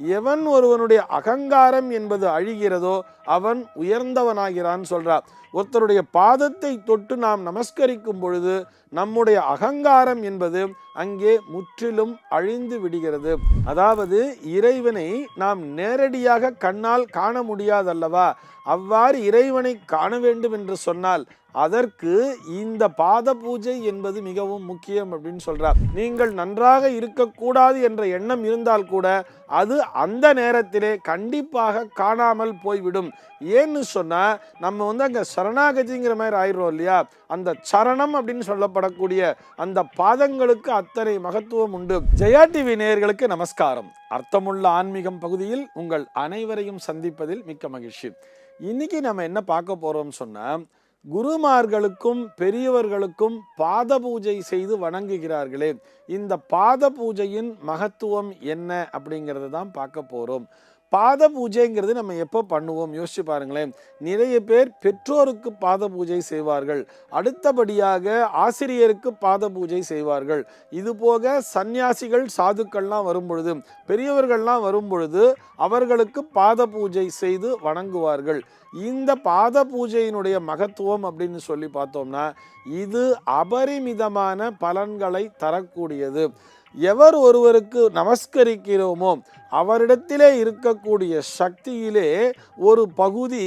எவன் ஒருவனுடைய அகங்காரம் என்பது அழிகிறதோ அவன் உயர்ந்தவனாகிறான் சொல்றார். ஒருத்தருடைய பாதத்தை தொட்டு நாம் நமஸ்கரிக்கும் பொழுது நம்முடைய அகங்காரம் என்பது அங்கே முற்றிலும் அழிந்து விடுகிறது. அதாவது இறைவனை நாம் நேரடியாக கண்ணால் காண முடியாதல்லவா? அவ்வாறு இறைவனை காண வேண்டும் என்று சொன்னால் அதற்கு இந்த பாத பூஜை என்பது மிகவும் முக்கியம் அப்படின்னு சொல்றார். நீங்கள் நன்றாக இருக்கக்கூடாது என்ற எண்ணம் இருந்தால் கூட அது அந்த நேரத்திலே கண்டிப்பாக காணாமல் போய்விடும். ஏன்னு சொன்னால் நம்ம வந்து அங்கே சரணாகதிங்கிற மாதிரி ஆயிடுறோம் இல்லையா? அந்த சரணம் அப்படின்னு சொல்லப்படக்கூடிய அந்த பாதங்களுக்கு அத்தனை மகத்துவம் உண்டு. ஜெயா டிவி நேயர்களுக்கு நமஸ்காரம். அர்த்தமுள்ள ஆன்மீகம் பகுதியில் உங்கள் அனைவரையும் சந்திப்பதில் மிக்க மகிழ்ச்சி. இன்னைக்கு நம்ம என்ன பார்க்க போகிறோம் சொன்னால் குருமார்களுக்கும் பெரியவர்களுக்கும் பாத பூஜை செய்து வணங்குகிறார்களே. இந்த பாத பூஜையின் மகத்துவம் என்ன அப்படிங்கிறது தான் பார்க்க போறோம். பாத பூஜைங்கிறது நம்ம எப்போ பண்ணுவோம்? யோசிச்சு பாருங்களேன். நிறைய பேர் பெற்றோருக்கு பாத பூஜை செய்வார்கள். அடுத்தபடியாக ஆசிரியருக்கு பாத பூஜை செய்வார்கள். இது போக சந்நியாசிகள் சாதுக்கள்லாம் வரும்பொழுது பெரியவர்கள்லாம் வரும்பொழுது அவர்களுக்கு பாத பூஜை செய்து வணங்குவார்கள். இந்த பாத பூஜையினுடைய மகத்துவம் அப்படின்னு சொல்லி பார்த்தோம்னா இது அபரிமிதமான பலன்களை தரக்கூடியது. எவர் ஒருவருக்கு நமஸ்கரிக்கிறோமோ அவரிடத்திலே இருக்கக்கூடிய சக்தியிலே ஒரு பகுதி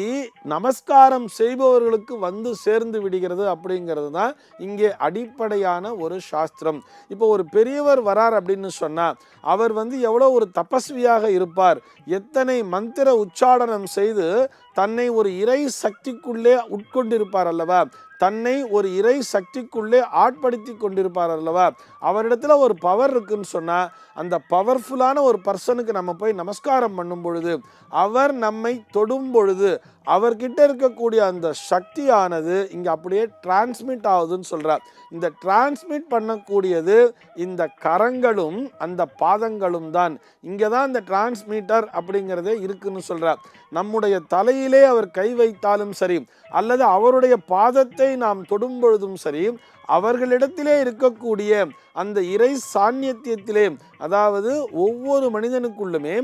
நமஸ்காரம் செய்பவர்களுக்கு வந்து சேர்ந்து விடுகிறது அப்படிங்கிறது தான் இங்கே அடிப்படையான ஒரு சாஸ்திரம். இப்போ ஒரு பெரியவர் வரார் அப்படின்னு சொன்னால் அவர் வந்து எவ்வளோ ஒரு தபஸ்வியாக இருப்பார். எத்தனை மந்திர உச்சாடனம் செய்து தன்னை ஒரு இறை சக்திக்குள்ளே உட்கொண்டிருப்பார் அல்லவா? தன்னை ஒரு இறை சக்திக்குள்ளே ஆட்படுத்தி கொண்டிருப்பார் அல்லவா? அவரிடத்துல ஒரு பவர் இருக்குன்னு சொன்னால் அந்த பவர்ஃபுல்லான ஒரு பர்சனுக்கு நம்ம போய் நமஸ்காரம் பண்ணும் பொழுது அவர் நம்மை தொடும் பொழுது அவர்கிட்ட இருக்கக்கூடிய அந்த சக்தியானது இங்கே அப்படியே டிரான்ஸ்மிட் ஆகுதுன்னு சொல்கிறார் இந்த டிரான்ஸ்மிட் பண்ணக்கூடியது இந்த கரங்களும் அந்த பாதங்களும் தான். இங்கே தான் இந்த டிரான்ஸ்மீட்டர் அப்படிங்கிறதே இருக்குன்னு சொல்கிறார் நம்முடைய தலையிலே அவர் கை வைத்தாலும் சரி அல்லது அவருடைய பாதத்தை நாம் தொடும் பொழுதும் சரி அவர்களிடத்திலே இருக்கக்கூடிய அந்த இறை சாநியத்தியத்திலே அதாவது ஒவ்வொரு மனிதனுக்குள்ளுமே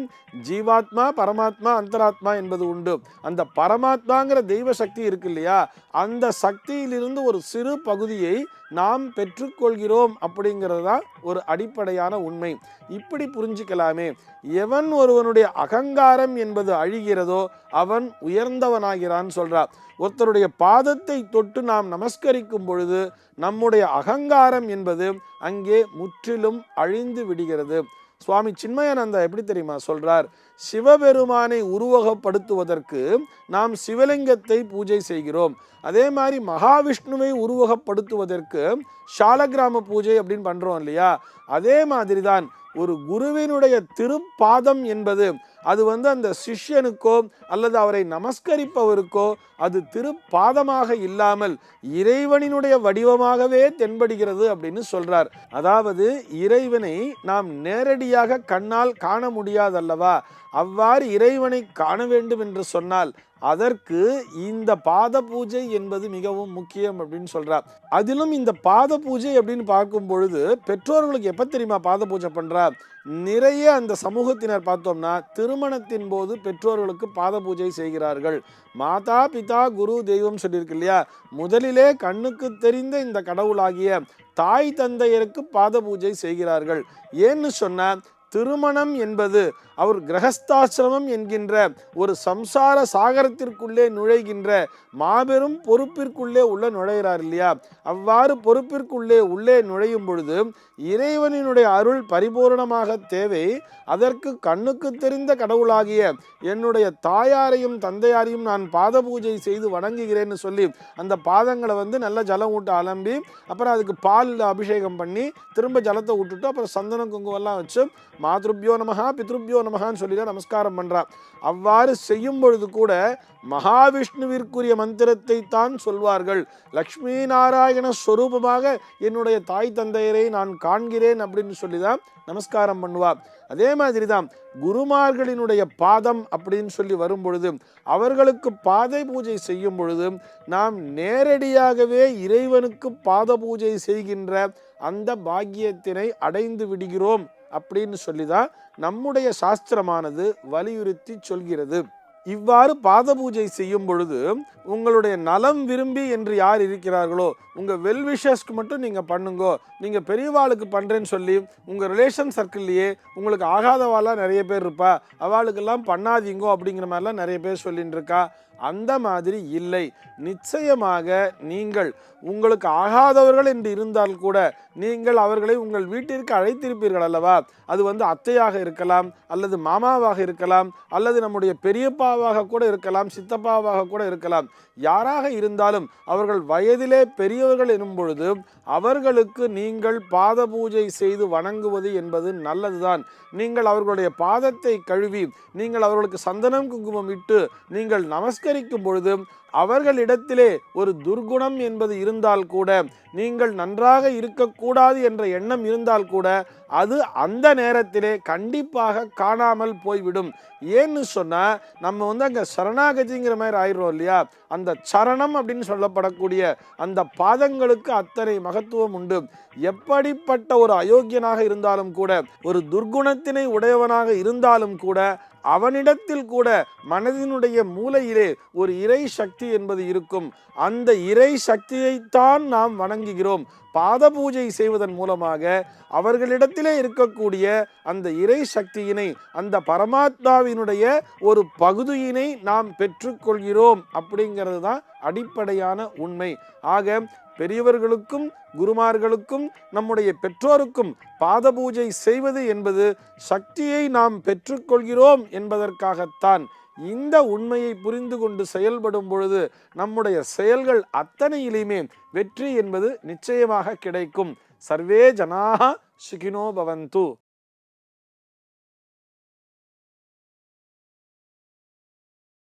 ஜீவாத்மா பரமாத்மா அந்தராத்மா என்பது உண்டு. அந்த பரமாத்மாங்கிற தெய்வ சக்தி இருக்கு இல்லையா அந்த சக்தியிலிருந்து ஒரு சிறு பகுதியை நாம் பெற்றுக்கொள்கிறோம் அப்படிங்கிறது தான் ஒரு அடிப்படையான உண்மை. இப்படி புரிஞ்சுக்கலாமே. எவன் ஒருவனுடைய அகங்காரம் என்பது அழிகிறதோ அவன் உயர்ந்தவனாகிறான் சொல்கிறார் ஒருத்தருடைய பாதத்தை தொட்டு நாம் நமஸ்கரிக்கும் பொழுது நம்முடைய அகங்காரம் என்பது அங்கே முற்றிலும் அழிந்து விடுகிறது. சுவாமி சின்மயானந்தா எப்படி தெரியுமா சொல்றார்? சிவபெருமானை உருவகப்படுத்துவதற்கு நாம் சிவலிங்கத்தை பூஜை செய்கிறோம். அதே மாதிரி மகாவிஷ்ணுவை உருவகப்படுத்துவதற்கு சாலகிராம பூஜை அப்படின்னு பண்றோம் இல்லையா? அதே மாதிரி தான் ஒரு குருவினுடைய திருப்பாதம் என்பது அது வந்து அந்த சிஷ்யனுக்கோ அல்லது அவரை நமஸ்கரிப்பவருக்கோ அது திருப்பாதமாக இல்லாமல் இறைவனினுடைய வடிவமாகவே தென்படுகிறது அப்படின்னு சொல்றார். அதாவது இறைவனை நாம் நேரடியாக கண்ணால் காண முடியாதல்லவா? அவ்வாறு இறைவனை காண வேண்டும் என்று சொன்னால் அதற்கு இந்த பாத பூஜை என்பது மிகவும் முக்கியம் அப்படின்னு சொல்றார். அதிலும் இந்த பாத பூஜை அப்படின்னு பார்க்கும் பொழுது பெற்றோர்களுக்கு எப்ப தெரியுமா பாத பூஜை பண்றா? நிறைய அந்த சமூகத்தினர் பார்த்தோம்னா திருமணத்தின் போது பெற்றோர்களுக்கு பாத பூஜை செய்கிறார்கள். மாதா பிதா குரு தெய்வம் சொல்லியிருக்கு இல்லையா? முதலிலே கண்ணுக்கு தெரிந்த இந்த கடவுளாகிய தாய் தந்தையருக்கு பாத பூஜை செய்கிறார்கள். ஏன்னு சொன்னால் திருமணம் என்பது அவர் கிரகஸ்தாசிரமம் என்கின்ற ஒரு சம்சார சாகரத்திற்குள்ளே நுழைகின்ற மாபெரும் பொறுப்பிற்குள்ளே உள்ள நுழைகிறார் இல்லையா? அவ்வாறு பொறுப்பிற்குள்ளே உள்ளே நுழையும் பொழுது இறைவனினுடைய அருள் பரிபூரணமாக தேவை. அதற்கு கண்ணுக்கு தெரிந்த கடவுளாகிய என்னுடைய தாயாரையும் தந்தையாரையும் நான் பாத பூஜை செய்து வணங்குகிறேன்னு சொல்லி அந்த பாதங்களை வந்து நல்ல ஜலம் ஊட்ட அலம்பி அப்புறம் அதுக்கு பால் அபிஷேகம் பண்ணி திரும்ப ஜலத்தை விட்டுட்டு அப்புறம் சந்தனம் குங்குமெல்லாம் வச்சு மாத்ருப்யோ நமகா பித்ருபியோ நமகான்னு சொல்லி தான் நமஸ்காரம் பண்ணுறான் அவ்வாறு செய்யும் பொழுது கூட மகாவிஷ்ணுவிற்குரிய மந்திரத்தை தான் சொல்வார்கள். லக்ஷ்மி நாராயண ஸ்வரூபமாக என்னுடைய தாய் தந்தையரை நான் காண்கிறேன் அப்படின்னு சொல்லி தான் நமஸ்காரம் பண்ணுவா. அதே மாதிரி தான் குருமார்களினுடைய பாதம் அப்படின்னு சொல்லி வரும் பொழுது அவர்களுக்கு பாதை பூஜை செய்யும் பொழுது நாம் நேரடியாகவே இறைவனுக்கு பாத பூஜை செய்கின்ற அந்த பாக்கியத்தினை அடைந்து விடுகிறோம். அப்படின்னு சொல்லி தான் நம்முடைய சாஸ்திரமானது வலியுறுத்தி சொல்கிறது. இவ்வாறு பாத பூஜை செய்யும் பொழுது உங்களுடைய நலம் விரும்பி என்று யார் இருக்கிறார்களோ உங்கள் வெல்விஷஸ்க்கு மட்டும் நீங்கள் பண்ணுங்கோ நீங்கள் பெரியவாளுக்கு பண்ணுறேன்னு சொல்லி உங்கள் ரிலேஷன் சர்க்கிள்லேயே உங்களுக்கு ஆகாதவாளாக நிறைய பேர் இருப்பா அவளுக்கெல்லாம் பண்ணாதீங்கோ அப்படிங்கிற மாதிரிலாம் நிறைய பேர் சொல்லின்னு இருக்கா. அந்த மாதிரி இல்லை. நிச்சயமாக நீங்கள் உங்களுக்கு ஆகாதவர்கள் என்று இருந்தால் கூட நீங்கள் அவர்களை உங்கள் வீட்டிற்கு அழைத்திருப்பீர்கள் அல்லவா? அது வந்து அத்தையாக இருக்கலாம் அல்லது மாமாவாக இருக்கலாம் அல்லது நம்முடைய பெரியப்பாவாக கூட இருக்கலாம் சித்தப்பாவாக கூட இருக்கலாம். யாராக இருந்தாலும் அவர்கள் வயதிலே பெரியவர்கள் எனும் பொழுது அவர்களுக்கு நீங்கள் பாத பூஜை செய்து வணங்குவது என்பது நல்லதுதான். நீங்கள் அவர்களுடைய பாதத்தை கழுவி நீங்கள் அவர்களுக்கு சந்தனம் குங்குமம் இட்டு நீங்கள் நமஸ்கரிக்கும் பொழுது அவர்களிடத்திலே ஒரு துர்குணம் என்பது இருந்தால் கூட நீங்கள் நன்றாக இருக்கக்கூடாது என்ற எண்ணம் இருந்தால் கூட அது அந்த நேரத்திலே கண்டிப்பாக காணாமல் போய்விடும். ஏன்னு சொன்னால் நம்ம வந்து அங்கே சரணாகதிங்கிற மாதிரி ஆயிடுறோம் இல்லையா? அந்த சரணம் அப்படின்னு சொல்லப்படக்கூடிய அந்த பாதங்களுக்கு அத்தனை மகத்துவம் உண்டு. எப்படிப்பட்ட ஒரு அயோக்கியனாக இருந்தாலும் கூட ஒரு துர்குணத்தினை உடையவனாக இருந்தாலும் கூட அவனிடத்தில் கூட மனதினுடைய மூலையிலே ஒரு இறை சக்தி சக்தி என்பது இருக்கும். அந்த இறை சக்தியைத்தான் நாம் வணங்குகிறோம். பாத பூஜை செய்வதன் மூலமாக அவர்களிடத்திலே இருக்கக்கூடிய அந்த இறை சக்தியினை அந்த பரமாத்மாவினுடைய ஒரு பகுதியினை நாம் பெற்றுக்கொள்கிறோம் அப்படிங்கிறது தான் அடிப்படையான உண்மை. ஆக பெரியவர்களுக்கும் குருமார்களுக்கும் நம்முடைய பெற்றோருக்கும் பாத பூஜை செய்வது என்பது சக்தியை நாம் பெற்றுக்கொள்கிறோம் என்பதற்காகத்தான். இந்த உண்மையை புரிந்து கொண்டு செயல்படும் பொழுது நம்முடைய செயல்கள் அத்தனையிலுமே வெற்றி என்பது நிச்சயமாக கிடைக்கும். சர்வே ஜனாக சுகினோ பவந்து.